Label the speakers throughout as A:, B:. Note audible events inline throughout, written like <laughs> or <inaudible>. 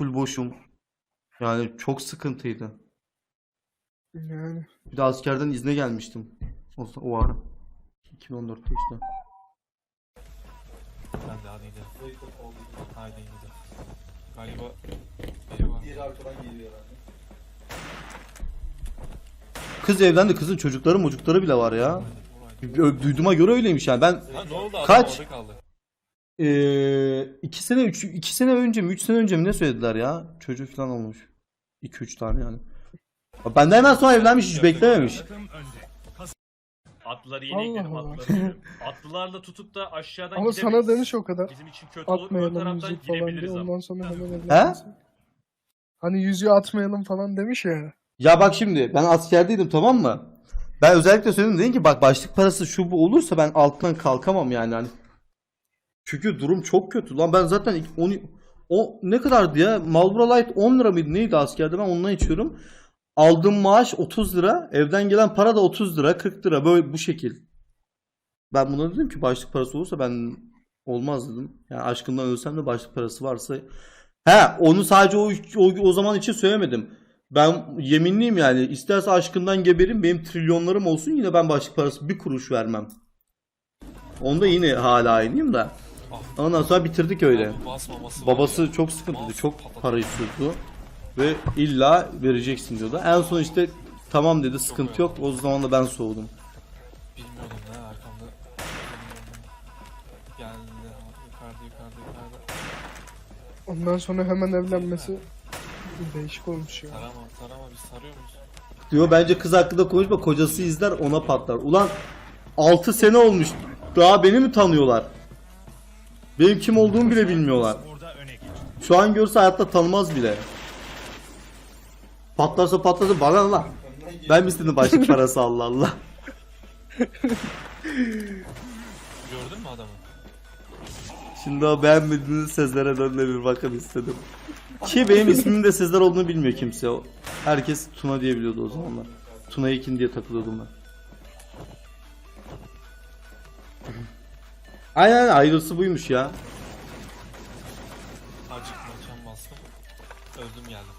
A: full boşum. Yani çok sıkıntıydı.
B: Yani.
A: Bir de askerden izne gelmiştim. O, o ara. 2014'te işte.
C: Ben de hadi gidelim. Haydi gidelim. Galiba biri var.
D: Diğeri arkadan geliyor herhalde.
A: Kız evlendi. Kızın çocukları mucukları bile var ya. Ö- Duyduğuma göre öyleymiş yani. Ben
C: Ha ne oldu? Adam
A: Kaç?
C: orada kaldı.
A: Ee, iki sene, üç, iki sene önce mi, üç sene önce mi ne söylediler ya? Çocuk falan olmuş. İki üç tane yani. Benden hemen sonra evlenmiş, hiç beklememiş.
E: Atlıları yine
B: Allah
E: ekledim
B: Allah.
E: atlıları. Atlılarla tutup da aşağıdan
B: Ama
E: gidemeyiz.
B: sana demiş o kadar.
E: Bizim için kötü olur. Ön
B: Atmayalım
E: taraftan
B: yüzük falan diye.
E: girebiliriz ama.
B: Ondan sonra hemen evlenmesin. Hani yüzüğü atmayalım falan demiş ya.
A: Ya bak şimdi ben askerdeydim tamam mı? Ben özellikle söyledim dedim ki bak başlık parası şu bu olursa ben altından kalkamam yani hani. Çünkü durum çok kötü. Lan ben zaten onu o ne kadardı ya? Marlboro Light 10 lira mıydı neydi askerde ben ondan içiyorum. Aldığım maaş 30 lira. Evden gelen para da 30 lira 40 lira böyle bu şekil. Ben buna dedim ki başlık parası olursa ben olmaz dedim. Yani aşkımdan ölsem de başlık parası varsa. He onu sadece o, o, o zaman için söylemedim. Ben yeminliyim yani. İsterse aşkından geberim benim trilyonlarım olsun yine ben başlık parası bir kuruş vermem. Onda yine hala aynıyım da. Ondan sonra bitirdik öyle.
C: Basmaması var
A: Babası
C: ya.
A: çok sıkıntıydı. Çok
C: patladı.
A: para istiyordu. Ve illa vereceksin diyordu. En son işte tamam dedi sıkıntı yok. O zaman da ben soğudum.
C: Bilmiyordum ne arkamda. Geldi. Yukarıda yukarıda yukarıda.
B: Ondan sonra hemen evlenmesi değişik olmuş ya.
C: Tarama tarama biz sarıyor muyuz?
A: Diyor bence kız hakkında konuşma kocası izler ona patlar. Ulan 6 sene olmuş. Daha beni mi tanıyorlar? Benim kim olduğumu bile bilmiyorlar. Şu an görse hayatta tanımaz bile. Patlarsa patlasın bana Allah. Ben mi istedim başlık <laughs> parası Allah Allah.
C: Gördün mü adamı?
A: Şimdi o beğenmediğiniz Sezler'e dönme bir bakın istedim. Ki benim ismimin de Sezer olduğunu bilmiyor kimse. Herkes Tuna diye biliyordu o zamanlar. Tuna Ekin diye takılıyordum ben. Aynen ayrısı buymuş ya.
C: Acık mekan bastım. Öldüm geldim.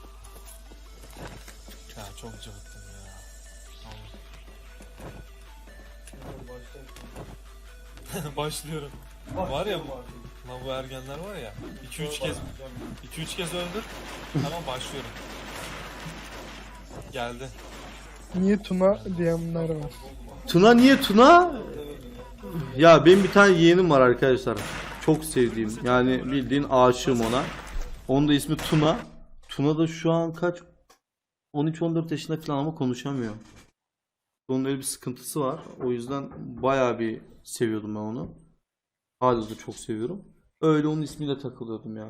C: Ya çok cıvıttım ya. <laughs> Başlıyorum. Var ya bu, lan bu ergenler var ya 2-3 kez 2-3 kez öldür. Tamam başlıyorum. Geldi.
B: Niye Tuna diyenler var.
A: Tuna niye Tuna? Ya benim bir tane yeğenim var arkadaşlar. Çok sevdiğim. Yani bildiğin aşığım ona. Onun da ismi Tuna. Tuna da şu an kaç? 13-14 yaşında falan ama konuşamıyor. Onun öyle bir sıkıntısı var. O yüzden bayağı bir seviyordum ben onu. Hala da çok seviyorum. Öyle onun ismiyle takılıyordum ya.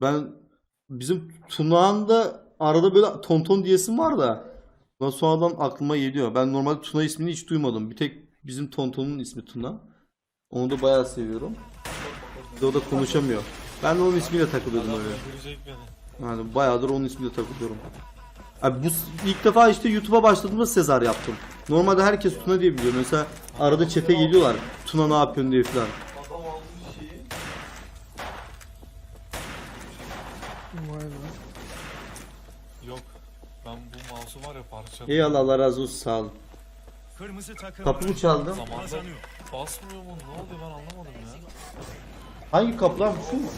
A: Ben bizim Tuna'nın da arada böyle Tonton diyesim var da Ondan sonradan aklıma geliyor. Ben normalde Tuna ismini hiç duymadım. Bir tek bizim Tonton'un ismi Tuna. Onu da bayağı seviyorum. Bir de o da konuşamıyor. Ben de onun ismiyle takılıyordum öyle. Yani bayağıdır onun ismiyle takılıyorum. Abi bu ilk defa işte YouTube'a başladığımda Sezar yaptım. Normalde herkes Tuna diye biliyor. Mesela arada çete geliyorlar. Tuna ne yapıyorsun diye falan.
D: Adam almış şeyi.
B: Vay be.
C: Yok. Ben bu mouse'u var ya parçaladım.
A: Eyvallah Allah razı olsun sağ olun.
F: Kırmızı takım
A: Kapı mı çaldı?
C: Zamanda
F: kazanıyor.
C: basmıyor mu? Ne oldu ben anlamadım ya.
A: Hangi kapı lan? Şu mu?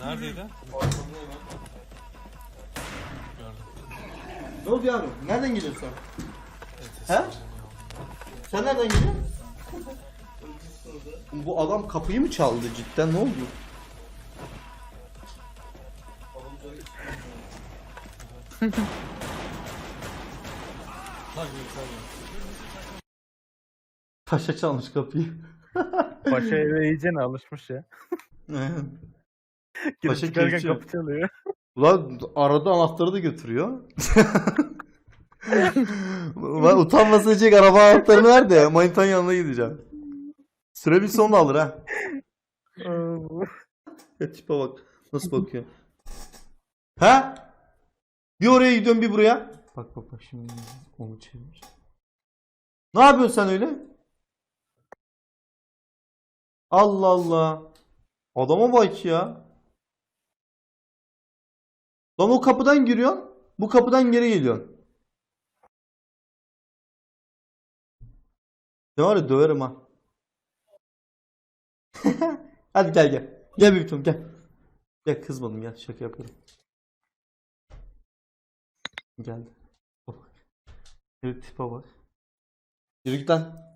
C: Neredeydi? Gördüm.
A: Ne oldu yavrum? Nereden geliyorsun sen? He? Sen nereden geliyorsun? Bu adam kapıyı mı çaldı cidden ne oldu? <laughs> <laughs> Taşa çalmış kapıyı.
G: Paşa eve iyice alışmış ya. Girip
A: Paşa
G: çıkarken kapı çalıyor.
A: Ulan arada anahtarı da götürüyor. Ulan utanmasa diyecek araba anahtarını ver de manitanın yanına gideceğim. Süre bir son alır ha. Ya tipe bak. Nasıl bakıyor. Ha? Bir oraya gidiyorum bir buraya. Bak bak bak şimdi onu çevir. Ne yapıyorsun sen öyle? Allah Allah. Adama bak ya. Lan o kapıdan giriyorsun. Bu kapıdan geri geliyorsun. Ne var ya döverim ha. <laughs> Hadi gel gel. Gel büyüktüm gel. Gel kızmadım gel şaka yapıyorum. Geldi. Evet tipe bak. Yürü git lan.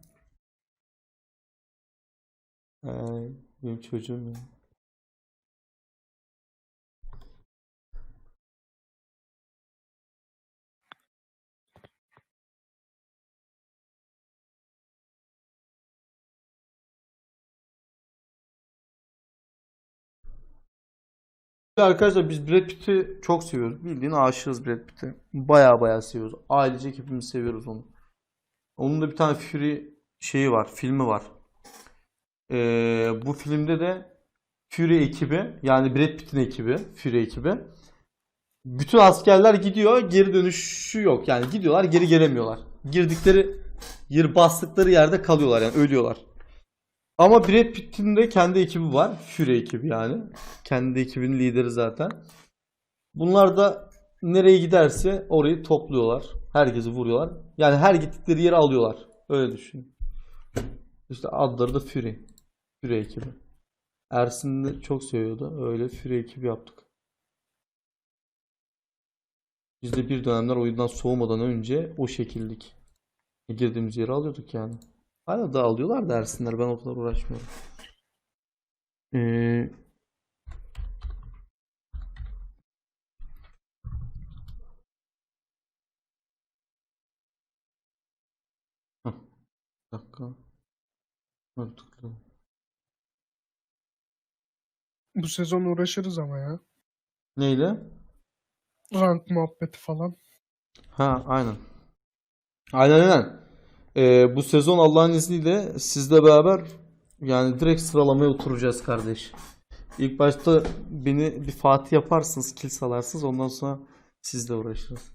A: Benim çocuğum ya. Arkadaşlar biz Brad Pitt'i çok seviyoruz. Bildiğin aşığız Brad Pitt'e. Baya baya seviyoruz. Ailecek hepimiz seviyoruz onu. Onun da bir tane Fury şeyi var, filmi var. Ee, bu filmde de Fury ekibi, yani Brad Pitt'in ekibi, Fury ekibi. Bütün askerler gidiyor, geri dönüşü yok. Yani gidiyorlar, geri gelemiyorlar. Girdikleri yer bastıkları yerde kalıyorlar yani ölüyorlar. Ama Brad Pitt'in de kendi ekibi var. Fury ekibi yani. Kendi ekibinin lideri zaten. Bunlar da nereye giderse orayı topluyorlar. Herkesi vuruyorlar. Yani her gittikleri yeri alıyorlar. Öyle düşün. İşte adları da Fury. Fury ekibi. Ersin de çok seviyordu. Öyle Fury ekibi yaptık. Biz de bir dönemler oyundan soğumadan önce o şekildik. Girdiğimiz yeri alıyorduk yani. Hala da alıyorlar da Ersinler. Ben o kadar uğraşmıyorum. Ee, bir dakika. Tıkladım.
B: Bu sezon uğraşırız ama ya.
A: Neyle?
B: Rank muhabbeti falan.
A: Ha aynen. Aynen aynen. Ee, bu sezon Allah'ın izniyle sizle beraber yani direkt sıralamaya oturacağız kardeş. İlk başta beni bir Fatih yaparsınız, kill salarsınız. Ondan sonra sizle uğraşırız.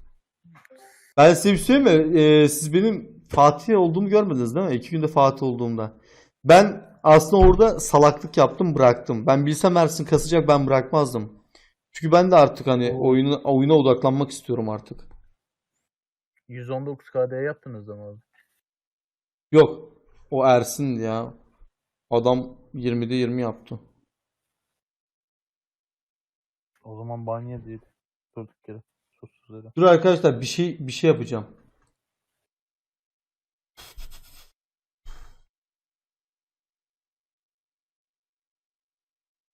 A: Ben size bir şey mi? Ee, siz benim Fatih olduğumu görmediniz değil mi? İki günde Fatih olduğumda. Ben aslında orada salaklık yaptım, bıraktım. Ben bilsem Ersin kasacak ben bırakmazdım. Çünkü ben de artık hani
G: Oo.
A: oyuna, oyuna odaklanmak istiyorum artık.
G: 119 KD yaptınız ama abi.
A: Yok. O Ersin ya. Adam 20'de 20 yaptı.
G: O zaman ban yediydi. Durduk yere. Susuz yere.
A: Dur arkadaşlar bir şey bir şey yapacağım.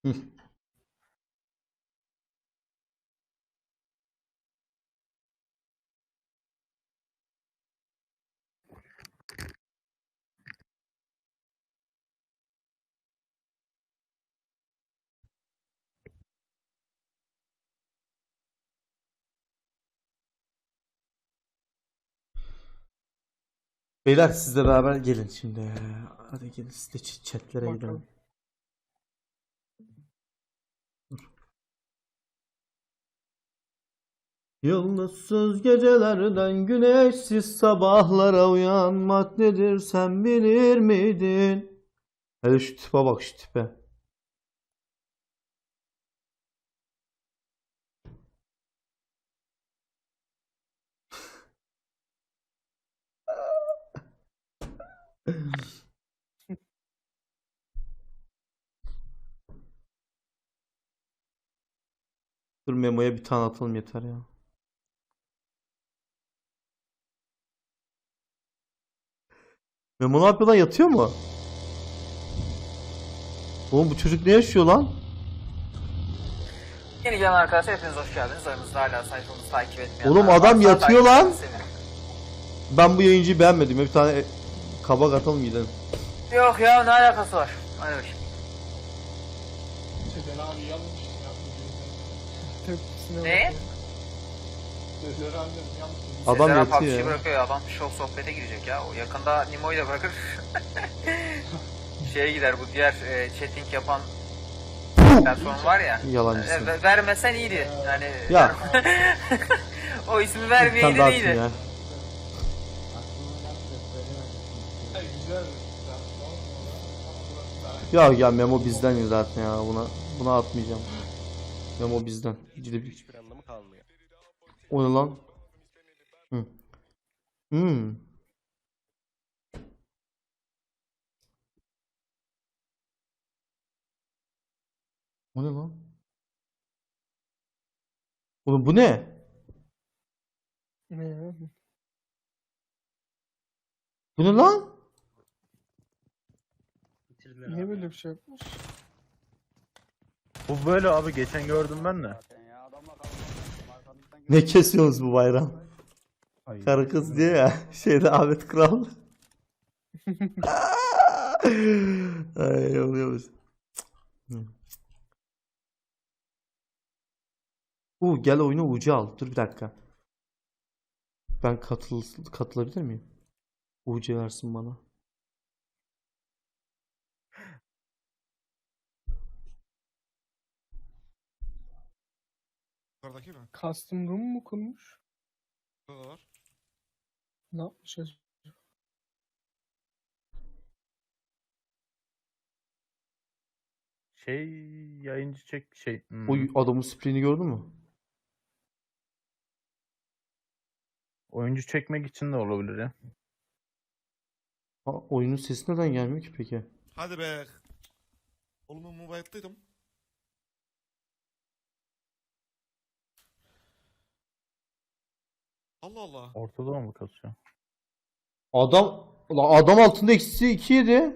A: Hı. Beyler siz de beraber gelin şimdi. Hadi gelin siz de chatlere gidelim. Yıldızsız gecelerden güneşsiz sabahlara uyanmak nedir sen bilir miydin? Hele şu tipe bak şu tipe. <laughs> Dur Memo'ya bir tane atalım yeter ya. Memo ne yapıyor lan yatıyor mu? Oğlum bu çocuk ne yaşıyor lan?
F: Yeni gelen arkadaşlar hepiniz hoş geldiniz. Aramızda hala sayfamızı takip etmeyenler
A: Oğlum adam yatıyor lan. Ben bu yayıncıyı beğenmedim. Bir tane kabak atalım gidelim.
F: Yok ya ne alakası var? Hadi bakayım.
D: Sezen abi yanlış yaptı.
B: Tepkisine
F: Ne?
D: Sezen annem yanlış.
A: Adam
F: Sezen
A: yatıyor ya.
F: bırakıyor ya. Adam şok sohbete girecek ya. O yakında Nimo'yu da bırakır. <laughs> Şeye gider bu diğer e, chatting yapan platform var ya.
A: Yalancısın.
F: E, ve- vermesen iyiydi. Yani
A: Ya. <laughs>
F: o ismi
A: atın
F: iyiydi.
A: ya. Memo bizden. Gidip
H: Hiçbir anlamı kalmıyor.
A: O ne lan? Hı. Hmm. O ne lan? Oğlum bu ne?
B: Ne ya?
A: Bu ne lan?
B: Niye böyle bir şey yapmış?
G: Bu böyle abi geçen gördüm ben de.
A: Ne kesiyorsunuz bu bayram?
G: Ay.
A: Karı kız diye ya. <laughs> Şeyde Ahmet Kral. <laughs> Ay oluyormuş. Uu gel oyunu ucu al. Dur bir dakika. Ben katıl katılabilir miyim? UC versin bana.
D: Yukarıdaki mi?
B: Custom room mu kurmuş?
D: Burada da var.
B: Ne yapmış acaba?
G: Şey yayıncı çek şey. hmm,
A: O adamın spreyini gördün mü?
G: oyuncu çekmek için de olabilir ya.
A: Ha, oyunun sesi neden gelmiyor ki peki?
D: Hadi be. Oğlum mobile'daydım. Allah Allah.
G: Ortada mı kasıyor?
A: Adam Ulan adam altında eksi 2 yedi.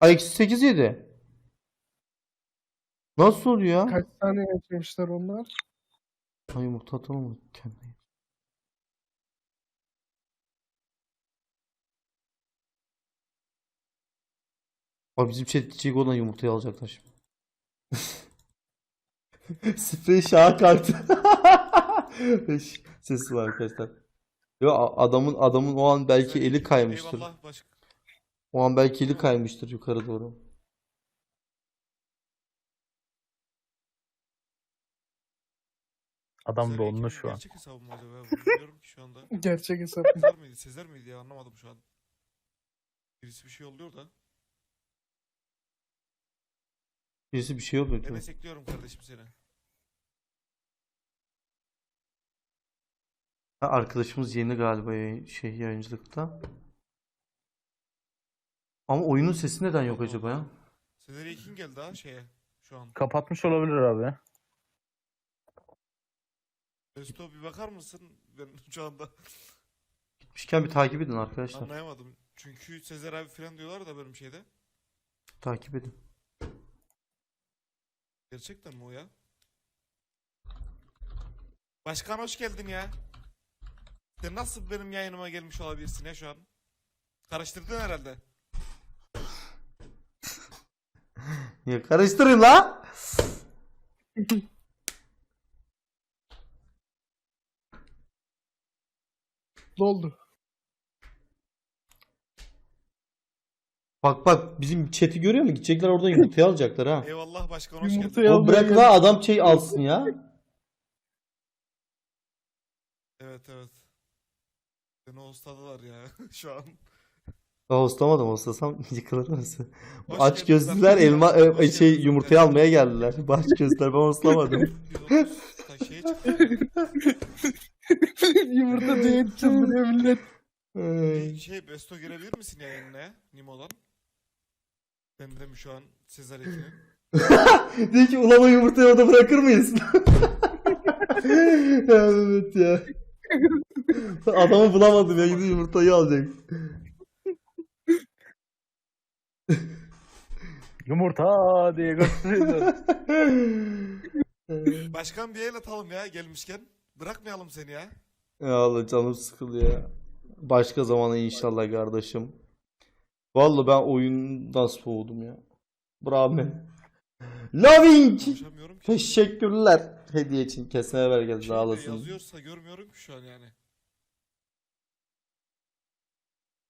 A: Ay eksi 8 yedi. Nasıl oluyor ya?
B: Kaç tane yaşamışlar onlar?
A: Ay yumurta atalım mı kendine? Abi bizim chat olan yumurtayı alacaklar şimdi. <laughs> Sprey şaha kalktı. <laughs> Ş- Sesi var arkadaşlar. Yo adamın adamın o an belki eli kaymıştır.
D: Eyvallah başka.
A: O an belki eli kaymıştır yukarı doğru.
G: Adam
D: Sezer Ekin'in
G: şu an.
D: Gerçek hesabı mı acaba? Bunu Bilmiyorum ki şu anda. <laughs>
B: Gerçek hesap.
D: Sezer miydi? Sezer miydi ya? Anlamadım şu an. Birisi bir şey yolluyor da.
A: Birisi bir şey yapıyor.
D: Enes ekliyorum kardeşim seni.
A: Arkadaşımız yeni galiba yayın- şey yayıncılıkta. Ama oyunun sesi neden yok acaba ya?
D: Sezer Ekin geldi ha şeye. Şu an.
G: Kapatmış olabilir abi.
D: Resto bir bakar mısın? Ben <laughs> şu anda
A: Gitmişken bir takip edin arkadaşlar.
D: anlayamadım. Çünkü Sezer abi falan diyorlar da benim şeyde.
A: Takip edin.
D: Gerçekten mi o ya? Başkan hoş geldin ya. Sen nasıl benim yayınıma gelmiş olabilirsin ya şu an? Karıştırdın herhalde.
A: Ya karıştırın la.
B: Doldu.
A: Bak bak bizim chat'i görüyor musun? Gidecekler oradan yumurtayı alacaklar ha.
D: Eyvallah başkan hoş geldin.
A: O bırak la adam şey alsın ya.
D: Evet evet. Beni hostladılar ya <laughs> şu an.
A: Ben hostlamadım hostlasam <laughs> yıkılır. Bu
D: Hoş
A: aç
D: geldiniz
A: gözlüler
D: arkadaşlar.
A: elma
D: Hoş
A: e, şey
D: geldiniz
A: yumurtayı almaya geldiler. <laughs> Aç gözlüler ben hoslamadım.
D: 130 ta şeye çıktı.
B: Yumurta diye çıldırıyor millet.
A: Ay.
D: Şey Besto girebilir misin yayınına ya? Nimo'dan. Ben de mi şu an Sezer Ekin'in?
A: Diyor ki ulan o yumurtayı orada bırakır mıyız? ya evet ya. <laughs> Adamı bulamadım ya gidip yumurtayı alacak. <laughs>
G: Yumurta diye gösteriyor. <laughs>
D: Başkan bir el atalım ya gelmişken. Bırakmayalım seni ya.
A: ya Allah canım sıkılıyor ya. Başka zamana inşallah kardeşim. Vallahi ben oyundan soğudum ya. Bravo. Loving. Teşekkürler. Hediye için kesene bereket sağ
D: Şeyde
A: olasın.
D: Yazıyorsa görmüyorum ki şu an yani.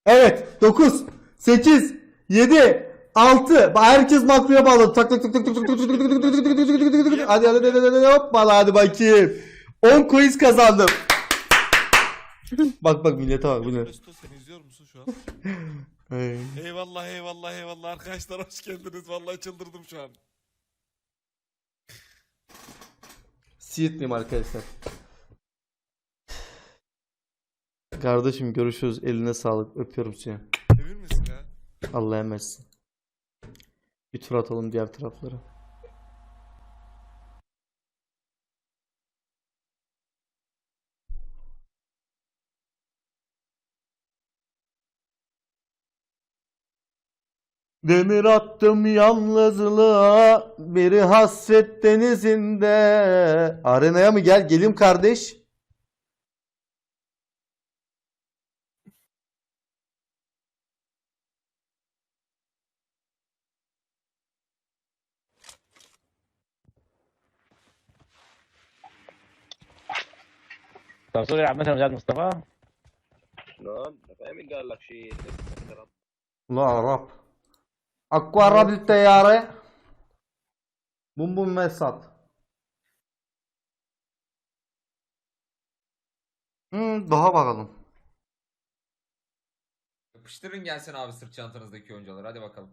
A: Evet 9 8 7 6 Herkes makroya bağladı. Tak tak tak tak tak tak tak tak tak tak tak tak tak tak tak tak tak. Hadi hadi hadi hadi hoppala hadi bakayım. 10 coins kazandım. Bak bak millete bak bu ne.
D: Besto sen izliyor musun şu an? Eyvallah eyvallah eyvallah arkadaşlar hoş geldiniz. Vallahi çıldırdım şu an.
A: Siirtliyim arkadaşlar. Kardeşim görüşürüz. Eline sağlık. Öpüyorum seni.
D: Emin misin ya?
A: Allah'a emanetsin. Bir tur atalım diğer taraflara. Demir attım yalnızlığa biri hasret denizinde. Arenaya mı gel? Gelim kardeş.
G: طب سوري عامة يا مجاد مصطفى
H: نعم فاهم قال لك شيء
A: Ulan Arap. Akku Arabil teyyare. Bum bum mesat. Hmm, daha bakalım.
I: Yapıştırın gelsin abi sırt çantanızdaki oyuncuları hadi bakalım.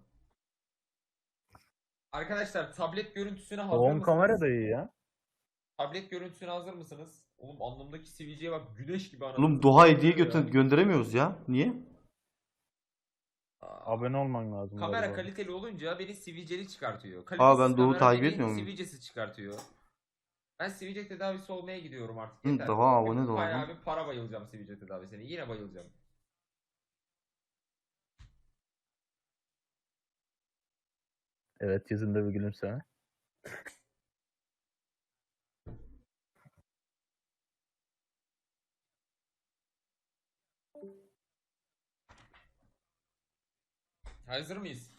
I: Arkadaşlar tablet görüntüsüne hazır
G: Oğlum
I: mısınız?
G: kamera da iyi ya.
I: Tablet görüntüsüne hazır mısınız? Oğlum anlamdaki sivilceye bak güneş gibi anasını
A: Oğlum Doha hediye götür
I: ya.
A: gönderemiyoruz ya. Niye?
I: Aa,
G: Abone olman lazım.
I: Kamera
G: galiba.
I: kaliteli olunca beni sivilceli çıkartıyor.
A: Aa,
I: Kalitesiz
A: ben Doğu
I: kamera
A: takip
I: beni
A: etmiyor muyum?
I: Sivilcesiz çıkartıyor. Ben sivilce tedavisi olmaya gidiyorum artık.
A: Hı,
I: Yeter.
A: tamam, abone de
I: Bayağı
A: lan.
I: bir para bayılacağım sivilce tedavisine. Yine bayılacağım.
G: Evet yüzünde bir gülümseme. <laughs>
I: Hazır mıyız?